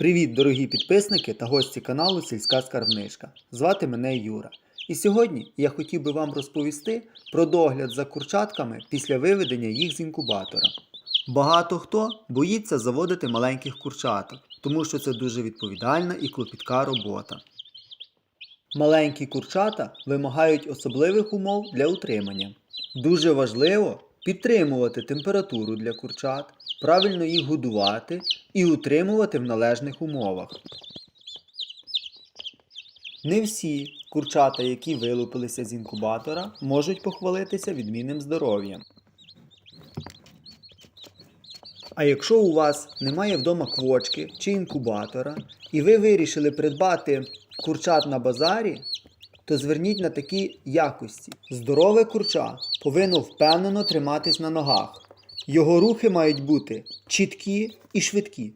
Привіт, дорогі підписники та гості каналу Сільська Скарбничка. Звати мене Юра. І сьогодні я хотів би вам розповісти про догляд за курчатками після виведення їх з інкубатора. Багато хто боїться заводити маленьких курчаток, тому що це дуже відповідальна і клопітка робота. Маленькі курчата вимагають особливих умов для утримання. Дуже важливо підтримувати температуру для курчат, правильно їх годувати і утримувати в належних умовах. Не всі курчата, які вилупилися з інкубатора, можуть похвалитися відмінним здоров'ям. А якщо у вас немає вдома квочки чи інкубатора, і ви вирішили придбати курчат на базарі, то зверніть на такі якості. Здорове курча повинно впевнено триматись на ногах. Його рухи мають бути чіткі і швидкі.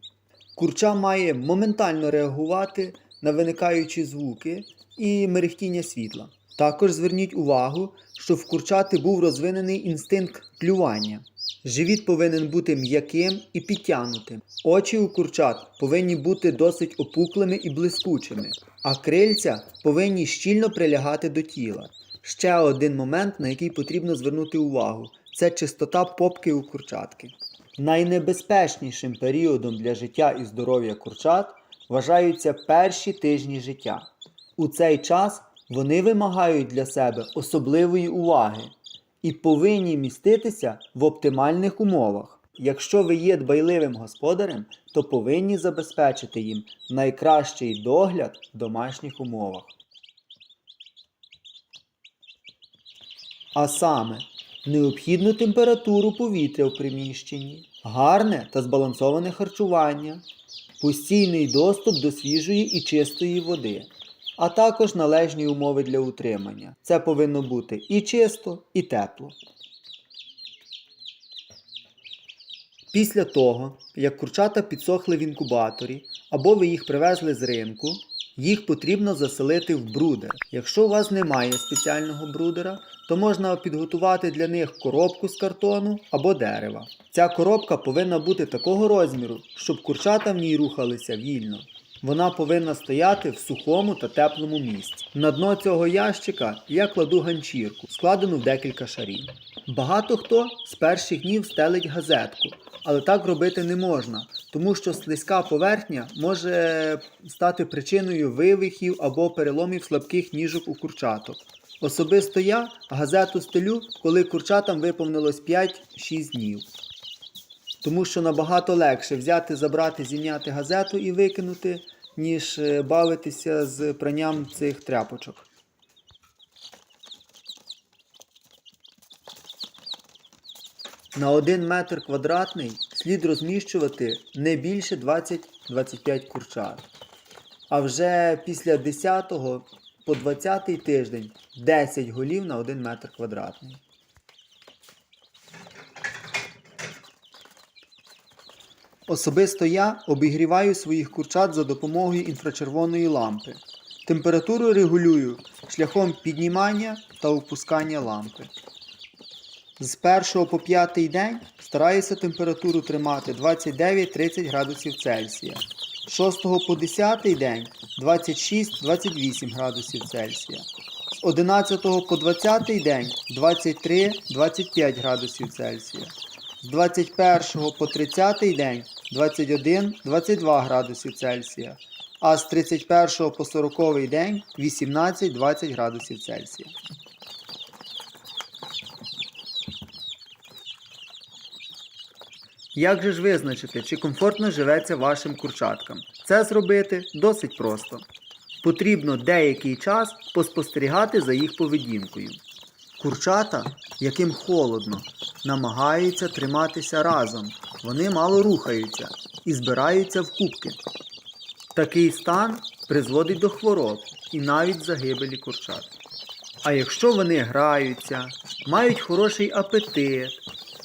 Курча має моментально реагувати на виникаючі звуки і мерехтіння світла. Також зверніть увагу, що в курчати був розвинений інстинкт клювання. Живіт повинен бути м'яким і підтягнутим. Очі у курчат повинні бути досить опуклими і блискучими, а крильця повинні щільно прилягати до тіла. Ще один момент, на який потрібно звернути увагу, це чистота попки у курчатки. Найнебезпечнішим періодом для життя і здоров'я курчат вважаються перші тижні життя. У цей час вони вимагають для себе особливої уваги і повинні міститися в оптимальних умовах. Якщо ви є дбайливим господарем, то повинні забезпечити їм найкращий догляд в домашніх умовах. А саме необхідну температуру повітря в приміщенні, гарне та збалансоване харчування, постійний доступ до свіжої і чистої води, а також належні умови для утримання. Це повинно бути і чисто, і тепло. Після того, як курчата підсохли в інкубаторі або ви їх привезли з ринку, їх потрібно заселити в брудер. Якщо у вас немає спеціального брудера, то можна підготувати для них коробку з картону або дерева. Ця коробка повинна бути такого розміру, щоб курчата в ній рухалися вільно. Вона повинна стояти в сухому та теплому місці. На дно цього ящика я кладу ганчірку, складену в декілька шарів. Багато хто з перших днів стелить газетку, але так робити не можна, тому що слизька поверхня може стати причиною вивихів або переломів слабких ніжок у курчаток. Особисто я газету стелю, коли курчатам виповнилось 5-6 днів. Тому що набагато легше взяти, забрати, зім'яти газету і викинути, ніж е, бавитися з пранням цих тряпочок. На 1 метр квадратний слід розміщувати не більше 20-25 курчат. А вже після 10 по 20 тиждень 10 голів на 1 метр квадратний. Особисто я обігріваю своїх курчат за допомогою інфрачервоної лампи. Температуру регулюю шляхом піднімання та опускання лампи. З 1 по 5 день стараюся температуру тримати 29-30 градусів Цельсія. З 6 по 10 день 26-28 градусів Цельсія. З 11 по 20 день 23-25 градусів Цельсія. З 21 по 30 день 21-22 градусів Цельсія. А з 31 по 40 день 18-20 градусів Цельсія. Як же ж визначити, чи комфортно живеться вашим курчаткам? Це зробити досить просто. Потрібно деякий час поспостерігати за їх поведінкою. Курчата, яким холодно, намагаються триматися разом. Вони мало рухаються і збираються в кубки. Такий стан призводить до хвороб і навіть загибелі курчат. А якщо вони граються, мають хороший апетит,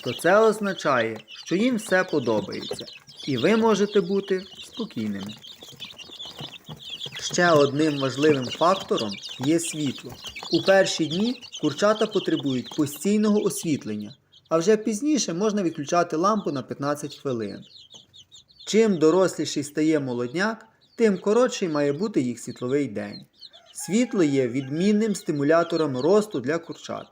то це означає, що їм все подобається, і ви можете бути спокійними. Ще одним важливим фактором є світло. У перші дні курчата потребують постійного освітлення, а вже пізніше можна відключати лампу на 15 хвилин. Чим доросліший стає молодняк, тим коротший має бути їх світловий день. Світло є відмінним стимулятором росту для курчат.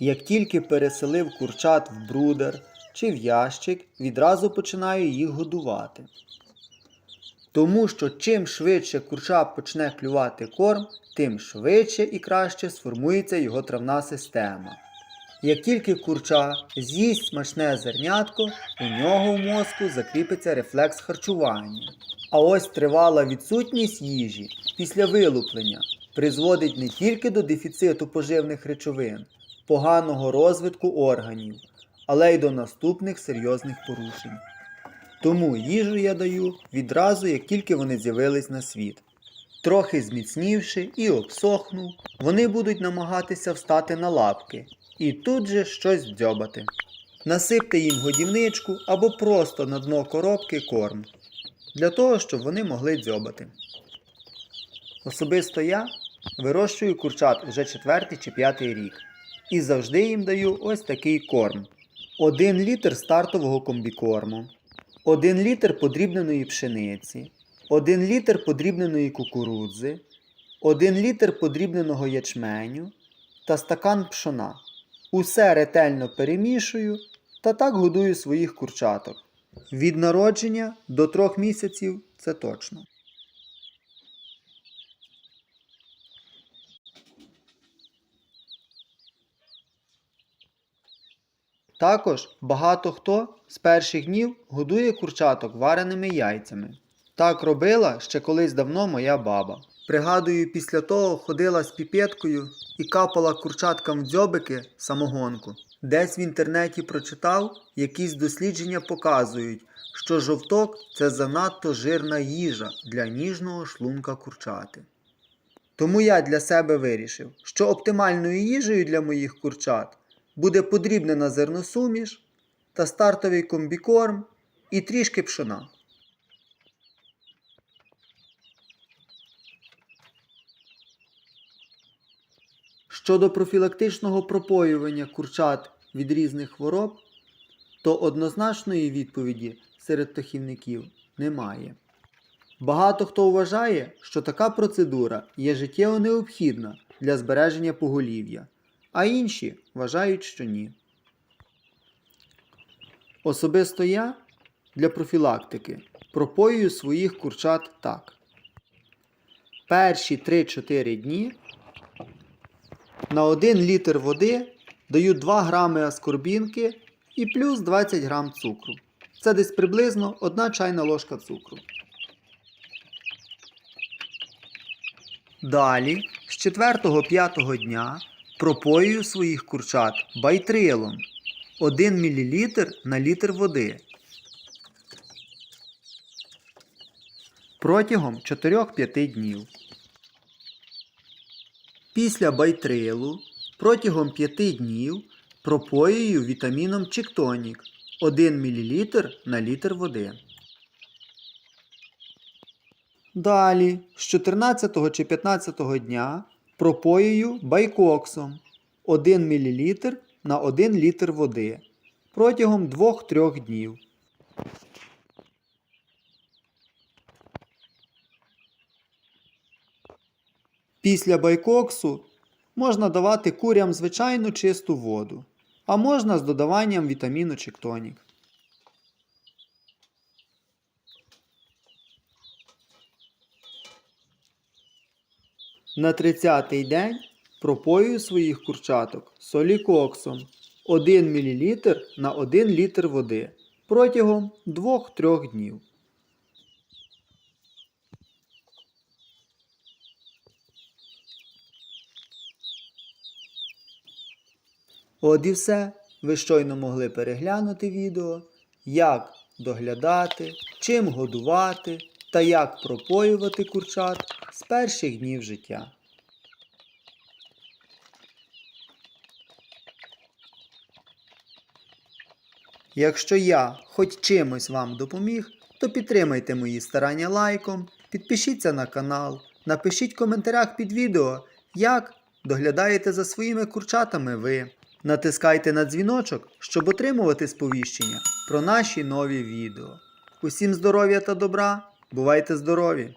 Як тільки переселив курчат в брудер чи в ящик, відразу починаю їх годувати. Тому що чим швидше курча почне клювати корм, тим швидше і краще сформується його травна система. Як тільки курча з'їсть смачне зернятко, у нього в мозку закріпиться рефлекс харчування. А ось тривала відсутність їжі після вилуплення призводить не тільки до дефіциту поживних речовин, поганого розвитку органів, але й до наступних серйозних порушень. Тому їжу я даю відразу, як тільки вони з'явились на світ. Трохи зміцнівши і обсохнув, вони будуть намагатися встати на лапки і тут же щось дзьобати. Насипте їм годівничку або просто на дно коробки корм, для того, щоб вони могли дзьобати. Особисто я вирощую курчат вже четвертий чи п'ятий рік і завжди їм даю ось такий корм: 1 літр стартового комбікорму, 1 літр подрібненої пшениці, 1 літр подрібненої кукурудзи, 1 літр подрібненого ячменю та стакан пшона. Усе ретельно перемішую та так годую своїх курчаток. Від народження до трьох місяців це точно. Також багато хто з перших днів годує курчаток вареними яйцями. Так робила ще колись давно моя баба. Пригадую, після того ходила з піпеткою і капала курчаткам в дзьобики самогонку. Десь в інтернеті прочитав, якісь дослідження показують, що жовток це занадто жирна їжа для ніжного шлунка курчати. Тому я для себе вирішив, що оптимальною їжею для моїх курчат буде подрібнена зерносуміш та стартовий комбікорм і трішки пшона. Щодо профілактичного пропоювання курчат від різних хвороб, то однозначної відповіді серед птахівників немає. Багато хто вважає, що така процедура є життєво необхідна для збереження поголів'я, а інші вважають, що ні. Особисто я для профілактики пропоюю своїх курчат так. Перші 3-4 дні на 1 літр води даю 2 грами аскорбінки і плюс 20 грам цукру. Це десь приблизно 1 чайна ложка цукру. Далі, з 4-5 дня пропоюю своїх курчат байтрилом 1 мл на літр води. Протягом 4-5 днів. Після байтрилу протягом 5 днів пропоюю вітаміном Чиктонік 1 мл на літр води. Далі, з 14 чи 15 дня пропоюю байкоксом 1 мл на 1 літр води протягом 2-3 днів. Після байкоксу можна давати курям звичайну чисту воду, а можна з додаванням вітаміну Чиктонік. На 30-й день пропоюю своїх курчаток солікоксом 1 мл на 1 літр води протягом 2-3 днів. От і все. Ви щойно могли переглянути відео, як доглядати, чим годувати та як пропоювати курчат з перших днів життя. Якщо я хоч чимось вам допоміг, то підтримайте мої старання лайком, підпишіться на канал Напишіть в коментарях під відео, як доглядаєте за своїми курчатами ви. Натискайте на дзвіночок, щоб отримувати сповіщення про наші нові відео. Усім здоров'я та добра! Бувайте здорові!